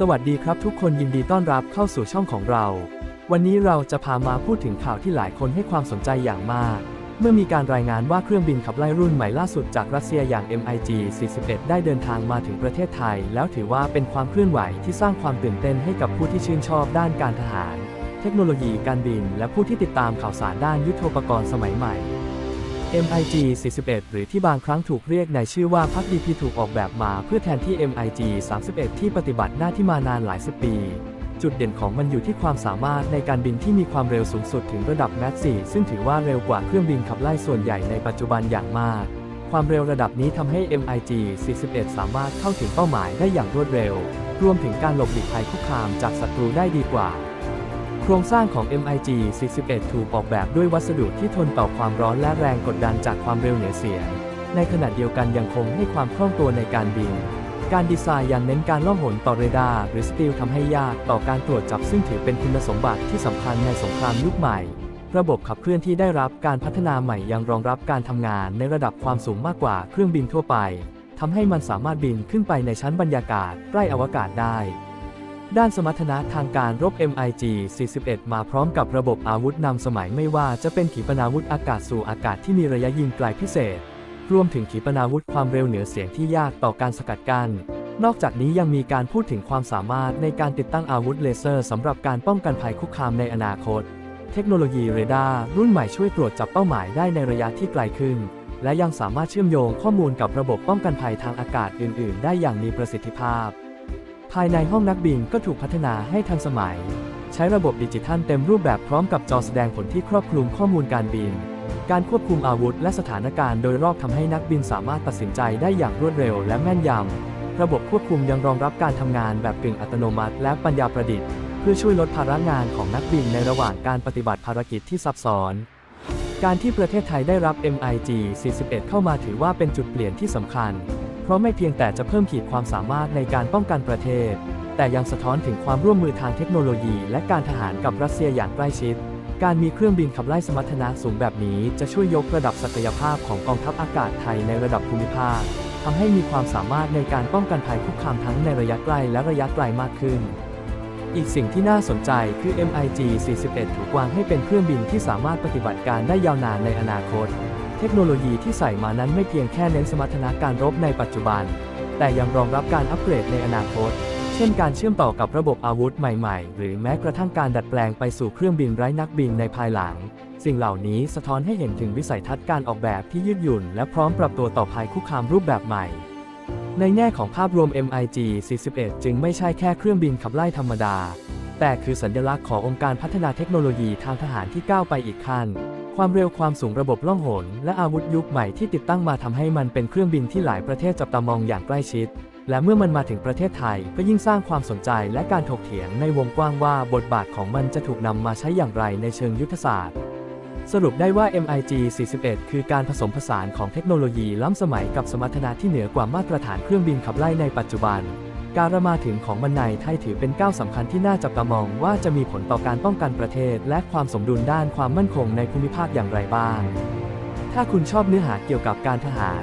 สวัสดีครับทุกคนยินดีต้อนรับเข้าสู่ช่องของเรา วันนี้เราจะพามาพูดถึงข่าวที่หลายคนให้ความสนใจอย่างมาก เมื่อมีการรายงานว่าเครื่องบินขับไล่รุ่นใหม่ล่าสุดจากรัสเซียอย่าง MiG 41 ได้เดินทางมาถึงประเทศไทย แล้วถือว่าเป็นความเคลื่อนไหวที่สร้างความตื่นเต้นให้กับผู้ที่ชื่นชอบด้านการทหาร เทคโนโลยีการบิน และผู้ที่ติดตามข่าวสารด้านยุทโธปกรณ์สมัยใหม่ MiG 41 หรือที่บางครั้งถูกเรียกในชื่อว่าพักดีพีถูกออกแบบมาเพื่อแทนที่ MiG 31 ที่ปฏิบัติหน้าที่มานานหลายสิบปี จุดเด่นของมันอยู่ที่ความสามารถในการบินที่มีความเร็วสูงสุดถึงระดับแม c 4ซึ่งถือว่าเร็วกว่าเครื่องบินขับไล่ส่วนใหญ่ในปัจจุบันอย่างมาก ความเร็วระดับนี้ทำให้ MiG 41 สามารถเข้าถึงเป้าหมายได้อย่างรวดเร็ว รวมถึงการหลบหลีกภัยคุกคามจากศัตรูได้ดีกว่า ครงสร้างของ MiG 41 ถูกออกแบบด้วยวัสดุที่ทนต่อความร้อนและแรงกดดันจากความเร็วเหนือเสียง ในขณะเดียวกันยังคงให้ความคล่องตัวในการบิน การดีไซน์ยังเน้นการล่องหนต่อเรดาร์หรือสตีลทำให้ยากต่อการตรวจจับซึ่งถือเป็นคุณสมบัติที่สำคัญในสงครามยุคใหม่ ระบบขับเคลื่อนที่ได้รับการพัฒนาใหม่ยังรองรับการทำงานในระดับความสูงมากกว่าเครื่องบินทั่วไปทำให้มันสามารถบินขึ้นไปในชั้นบรรยากาศใกล้อวกาศได้ ด้านสมรรถนะทางการรบ MiG 41 มาพร้อมกับระบบอาวุธนำสมัยไม่ว่าจะเป็นขีปนาวุธอากาศสู่อากาศที่มีระยะยิงไกลพิเศษ รวมถึงขีปนาวุธความเร็วเหนือเสียงที่ยากต่อการสกัดกัน้น นอกจากนี้ยังมีการพูดถึงความสามารถในการติดตั้งอาวุธเลเซอร์สำหรับการป้องกันภัยคุกคามในอนาคต เทคโนโลยีเรดาร์รุ่นใหม่ช่วยตรวจจับเป้าหมายได้ในระยะที่ไกลขึ้น และยังสามารถเชื่อมโยงข้อมูลกับระบบป้องกันภัยทางอากาศอื่น ๆ ได้อย่างมีประสิทธิภาพ ภายในห้องนักบินก็ถูกพัฒนาให้ทันสมัย ใช้ระบบดิจิทัลเต็มรูปแบบพร้อมกับจอแสดงผลที่ครอบคลุมข้อมูลการบิน การควบคุมอาวุธและสถานการณ์โดยรอบทำให้นักบินสามารถตัดสินใจได้อย่างรวดเร็วและแม่นยำ ระบบควบคุมยังรองรับการทำงานแบบกึ่งอัตโนมัติ และปัญญาประดิษฐ์ เพื่อช่วยลดภาระงานของนักบินในระหว่างการปฏิบัติภารกิจที่ซับซ้อนการที่ประเทศไทยได้รับ MiG 41 เข้ามาถือว่าเป็นจุดเปลี่ยนที่สำคัญ เพราะไม่เพียงแต่จะเพิ่มขีดความสามารถในการป้องกันประเทศ แต่ยังสะท้อนถึงความร่วมมือทางเทคโนโลยี และการทหารกับรัสเซียอย่างใกล้ชิด การมีเครื่องบินขับไล่สมรรถนะสูงแบบนี้จะช่วยยกระดับศักยภาพของกองทัพอากาศไทยในระดับภูมิภาคทำให้มีความสามารถในการป้องกันภัยคุกคามทั้งในระยะใกล้และระยะไกลมากขึ้นอีกสิ่งที่น่าสนใจคือ MiG 41 ถูกวางให้เป็นเครื่องบินที่สามารถปฏิบัติการได้ยาวนานในอนาคต เทคโนโลยีที่ใส่มานั้นไม่เพียงแค่เน้นสมรรถนะการรบในปัจจุบัน แต่ยังรองรับการอัปเกรดในอนาคต เช่นการเชื่อมต่อกับระบบอาวุธใหม่ๆ หรือแม้กระทั่งการดัดแปลงไปสู่เครื่องบินไร้นักบินในภายหลัง สิ่งเหล่านี้สะท้อนให้เห็นถึงวิสัยทัศน์การออกแบบที่ยืดหยุ่น และพร้อมปรับตัวต่อภัยคุกคามรูปแบบใหม่ ในแง่ของภาพรวม MiG 41 จึงไม่ใช่แค่เครื่องบินขับไล่ธรรมดา แต่คือสัญลักษณ์ขององค์การพัฒนาเทคโนโลยีทางทหารที่ก้าวไปอีกขั้น ความเร็วความสูงระบบล่องหน และอาวุธยุคใหม่ที่ติดตั้งมาทำให้มันเป็นเครื่องบินที่หลายประเทศจับตามองอย่างใกล้ชิด และเมื่อมันมาถึงประเทศไทยก็ยิ่งสร้างความสนใจและการถกเถียงในวงกว้างว่าบทบาทของมันจะถูกนำมาใช้อย่างไรในเชิงยุทธศาสตร์ สรุปได้ว่า MiG 41 คือการผสมผสานของเทคโนโลยีล้ำสมัยกับสมรรถนะที่เหนือกว่ามาตรฐานเครื่องบินขับไล่ในปัจจุบัน การมาถึงของมันในไทยถือเป็นก้าวสำคัญที่น่าจับตามองว่าจะมีผลต่อการป้องกันประเทศ และความสมดุลด้านความมั่นคงในภูมิภาคอย่างไรบ้าง ถ้าคุณชอบเนื้อหาเกี่ยวกับการทหาร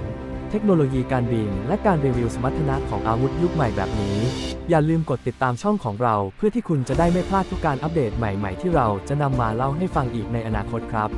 เทคโนโลยีการบิน และการรีวิวสมรรถนะของอาวุธยุคใหม่แบบนี้ อย่าลืมกดติดตามช่องของเรา เพื่อที่คุณจะได้ไม่พลาดทุกการอัปเดตใหม่ ๆ ที่เราจะนำมาเล่าให้ฟังอีกในอนาคตครับ